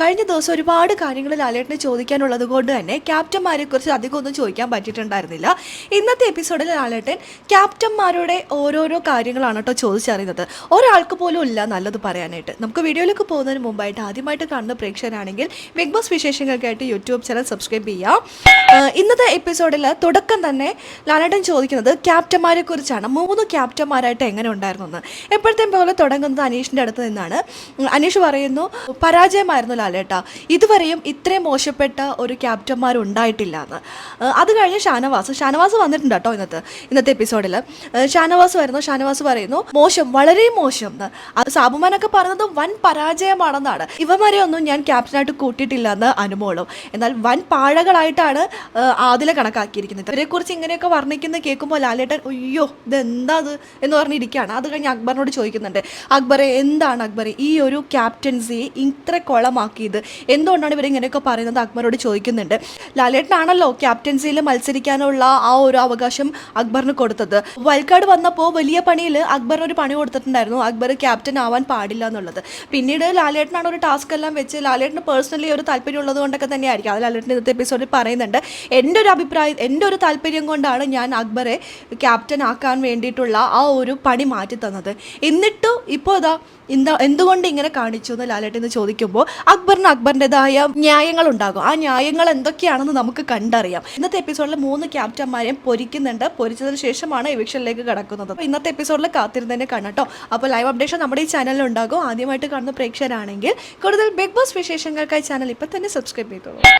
കഴിഞ്ഞ ദിവസം ഒരുപാട് കാര്യങ്ങൾ ലാലേട്ടനെ ചോദിക്കാനുള്ളത് കൊണ്ട് തന്നെ ക്യാപ്റ്റന്മാരെ കുറിച്ച് അധികം ഒന്നും ചോദിക്കാൻ പറ്റിയിട്ടുണ്ടായിരുന്നില്ല. ഇന്നത്തെ എപ്പിസോഡിൽ ലാലേട്ടൻ ക്യാപ്റ്റന്മാരുടെ ഓരോരോ കാര്യങ്ങളാണ് കേട്ടോ ചോദിച്ചറിയുന്നത്. ഒരാൾക്ക് പോലും ഇല്ല നല്ലത് പറയാനായിട്ട്. നമുക്ക് വീഡിയോയിലേക്ക് പോകുന്നതിന് മുമ്പായിട്ട് ആദ്യമായിട്ട് കാണുന്ന പ്രേക്ഷകരാണെങ്കിൽ ബിഗ് ബോസ് വിശേഷങ്ങൾക്കായിട്ട് യൂട്യൂബ് ചാനൽ സബ്സ്ക്രൈബ് ചെയ്യാം. ഇന്നത്തെ എപ്പിസോഡിൽ തുടക്കം തന്നെ ലാലേട്ടൻ ചോദിക്കുന്നത് ക്യാപ്റ്റന്മാരെ കുറിച്ചാണ്. മൂന്ന് ക്യാപ്റ്റന്മാരായിട്ട് എങ്ങനെ ഉണ്ടായിരുന്നു എന്ന്. എപ്പോഴത്തെയും പോലെ തുടങ്ങുന്നത് അനീഷിന്റെ അടുത്ത് നിന്നാണ്. അനീഷ് പറയുന്നു പരാജയമായിരുന്നു ലാലേട്ട ഇതുവരെയും ഇത്രയും മോശപ്പെട്ട ഒരു ക്യാപ്റ്റന്മാർ ഉണ്ടായിട്ടില്ല എന്ന്. അത് കഴിഞ്ഞ് ഷാനവാസ് ഷാനവാസ് വന്നിട്ടുണ്ട് കേട്ടോ ഇന്നത്തെ ഇന്നത്തെ എപ്പിസോഡിൽ ഷാനവാസ് വരുന്നു ഷാനവാസ് പറയുന്നു മോശം വളരെ മോശം. എന്ന്. അത് സാബുമാനൊക്കെ പറയുന്നത് വൻ പരാജയമാണെന്നാണ്. ഇവമാരെ ഒന്നും ഞാൻ ക്യാപ്റ്റനായിട്ട് കൂട്ടിയിട്ടില്ല എന്ന് അനുമോളും. എന്നാൽ വൻ പാഴകളായിട്ടാണ് ആദില കണക്കാക്കിയിരിക്കുന്നത്. ഇവരെക്കുറിച്ച് ഇങ്ങനെയൊക്കെ വർണിക്കുന്ന കേൾക്കുമ്പോൾ ലാലേട്ടൻ അയ്യോ ഇതെന്താ അത്? എന്ന് പറഞ്ഞിരിക്കുകയാണ്. അത് കഴിഞ്ഞ് അക്ബറിനോട് ചോദിക്കുന്നുണ്ട്. അക്ബറെ എന്താണ് അക്ബറെ? ഈ ഒരു ക്യാപ്റ്റൻസിയെ ഇത്ര കൊളമാക്കിയത് എന്തുകൊണ്ടാണ് ഇവർ ഇങ്ങനെയൊക്കെ പറയുന്നത്? അക്ബറോട് ചോദിക്കുന്നുണ്ട്. ലാലേട്ടനാണല്ലോ ക്യാപ്റ്റൻസിയിൽ മത്സരിക്കാനുള്ള ആ ഒരു അവകാശം അക്ബറിന് കൊടുത്തത്. വൽക്കാട് വന്നപ്പോൾ വലിയ പണിയിൽ അക്ബറിന് ഒരു പണി കൊടുത്തിട്ടുണ്ടായിരുന്നു. അക്ബർ ക്യാപ്റ്റൻ ആവാൻ പാടില്ല എന്നുള്ളത്. പിന്നീട് ലാലേട്ടനാണ് ഒരു ടാസ്ക് എല്ലാം വെച്ച് ലാലേട്ടന് പേഴ്സണലി ഒരു താല്പര്യം ഉള്ളത് കൊണ്ടൊക്കെ തന്നെയായിരിക്കും. അത് ലാലേട്ടൻ ഇന്നത്തെ എപ്പിസോഡിൽ പറയുന്നുണ്ട്. എന്റെ ഒരു അഭിപ്രായം എന്റെ ഒരു താല്പര്യം കൊണ്ടാണ് ഞാൻ അക്ബറെ ക്യാപ്റ്റൻ ആക്കാൻ വേണ്ടിയിട്ടുള്ള ആ ഒരു പണി മാറ്റി തന്നത് എന്നിട്ടും ഇപ്പോൾ ഇതാ എന്താ എന്തുകൊണ്ട് ഇങ്ങനെ കാണിച്ചു എന്ന് ലാലേട്ടൻ എന്ന് ചോദിക്കുമ്പോൾ അക്ബറിന് അക്ബറിന്റെതായ ന്യായങ്ങൾ ഉണ്ടാകും ആ ന്യായങ്ങൾ എന്തൊക്കെയാണെന്ന് നമുക്ക് കണ്ടറിയാം. ഇന്നത്തെ എപ്പിസോഡിൽ മൂന്ന് ക്യാപ്റ്റന്മാരെയും പൊരിക്കുന്നുണ്ട്. പൊരിച്ചതിന് ശേഷമാണ് എവിക്ഷനിലേക്ക് കടക്കുന്നത്. അപ്പോൾ ഇന്നത്തെ എപ്പിസോഡിൽ കാത്തിരുന്നതിനെ കാണട്ടോ അപ്പോൾ ലൈവ് അപ്ഡേഷൻ നമ്മുടെ ഈ ചാനലിൽ ഉണ്ടാകും. ആദ്യമായിട്ട് കാണുന്ന പ്രേക്ഷകരാണെങ്കിൽ കൂടുതൽ ബിഗ് ബോസ് വിശേഷങ്ങൾക്കായി ചാനൽ ഇപ്പം തന്നെ സബ്സ്ക്രൈബ് ചെയ്തോളൂ.